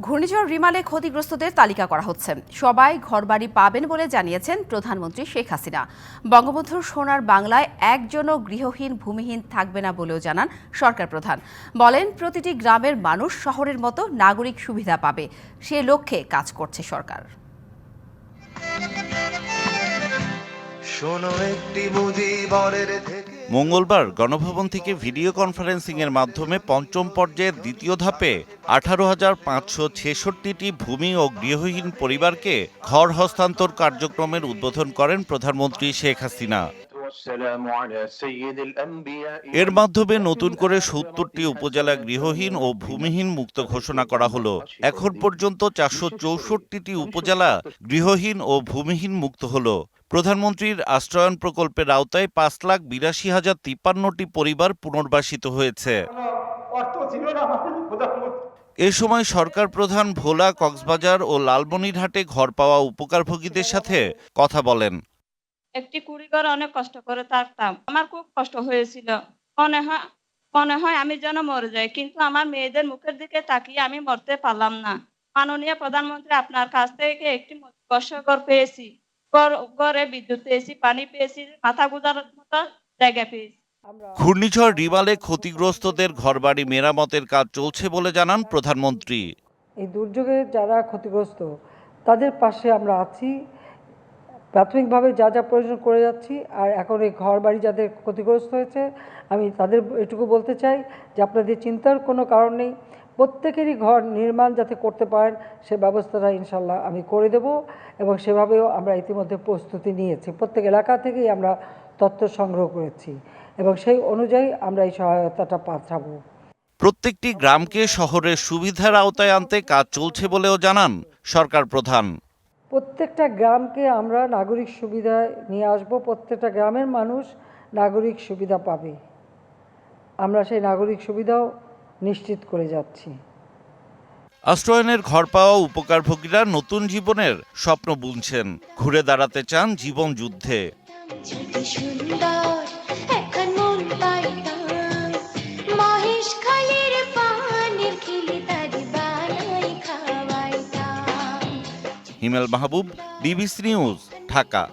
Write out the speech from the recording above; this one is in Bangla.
ঘূর্ণিঝড় রিমালে ক্ষতিগ্রস্তদের তালিকা করা হচ্ছে। সবাই ঘরবাড়ি পাবেন বলে জানিয়েছেন প্রধানমন্ত্রী শেখ হাসিনা। বঙ্গবন্ধুর সোনার বাংলায় একজনও গৃহহীন, ভূমিহীন থাকবে না বলেও জানান সরকার প্রধান। বলেন, প্রতিটি গ্রামের মানুষ শহরের মতো নাগরিক সুবিধা পাবে। সে লক্ষ্যে কাজ করছে সরকার। শোনো একটি থেকে। মঙ্গলবার গণভবন থেকে ভিডিও কনফারেন্সিংয়ের মাধ্যমে পঞ্চম পর্যায়ের দ্বিতীয় ধাপে আঠারো হাজার পাঁচশো ছেষট্টিটি ভূমি ও গৃহহীন পরিবারকে ঘর হস্তান্তর কার্যক্রমের উদ্বোধন করেন প্রধানমন্ত্রী শেখ হাসিনা। এর মাধ্যমে নতুন করে সত্তরটি উপজেলা গৃহহীন ও ভূমিহীন মুক্ত ঘোষণা করা হলো। এখন পর্যন্ত চারশো চৌষট্টিটি উপজেলা গৃহহীন ও ভূমিহীন মুক্ত হলো। প্রধানমন্ত্রীর আশ্রয়ন প্রকল্পের আওতায় পাঁচ লাখ বিরাশি হাজার তিপ্পান্নটি পরিবার পুনর্বাসিত হয়েছে। এ সময় সরকার প্রধান ভোলা কক্সবাজার ও লালমনিরহাটে ঘর পাওয়া উপকারভোগীদের সাথে কথা বলেন। একটি কুড়ি করে অনেক কষ্ট করে থাকতাম আমার খুব কষ্ট হয়েছিল। মনে হয় মনে হয় আমি যেন মরে যাই কিন্তু আমার মেয়েদের মুখের দিকে তাকিয়ে আমি মরতে পারলাম না। মাননীয় প্রধানমন্ত্রী আপনার কাছ থেকে একটি বর্ষকর পেয়েছি। ঘর- ঘরে বিদ্যুৎ পেয়েছি পানি পেয়েছি মাথা গুজার মতো জায়গা পেয়েছি। ঘূর্ণিঝড় রিমালে ক্ষতিগ্রস্তদের ঘরবাড়ি মেরামতের কাজ চলছে বলে জানান প্রধানমন্ত্রী। এই দুর্যোগে যারা ক্ষতিগ্রস্ত তাদের পাশে আমরা আছি। প্রাথমিকভাবে যা যা প্রয়োজন করে যাচ্ছি, আর এখন এই ঘর বাড়ি যাদের ক্ষতিগ্রস্ত হয়েছে, আমি তাদের এটুকু বলতে চাই যে আপনাদের চিন্তার কোনো কারণ নেই। প্রত্যেকেরই ঘর নির্মাণ যাতে করতে পারেন, সে ব্যবস্থাটা ইনশাল্লাহ আমি করে দেব এবং সেভাবেও আমরা ইতিমধ্যে প্রস্তুতি নিয়েছি। প্রত্যেক এলাকা থেকেই আমরা তথ্য সংগ্রহ করেছি এবং সেই অনুযায়ী আমরা এই সহায়তাটা পাঠাবো। প্রত্যেকটি গ্রামকে শহরের সুবিধার আওতায় আনতে কাজ চলছে বলেও জানান সরকার প্রধান। প্রত্যেকটা গ্রামকে আমরা নাগরিক সুবিধায় নিয়ে আসব প্রত্যেকটা গ্রামের মানুষ নাগরিক সুবিধা পাবে। আমরা সেই নাগরিক সুবিধাও নিশ্চিত করে যাচ্ছি। আশ্রয়নের ঘর পাওয়া উপকারভোগীরা নতুন জীবনের স্বপ্ন বুনছেন। ঘুরে দাঁড়াতে চান জীবন যুদ্ধে। Himel Mahbub BBC news Dhaka.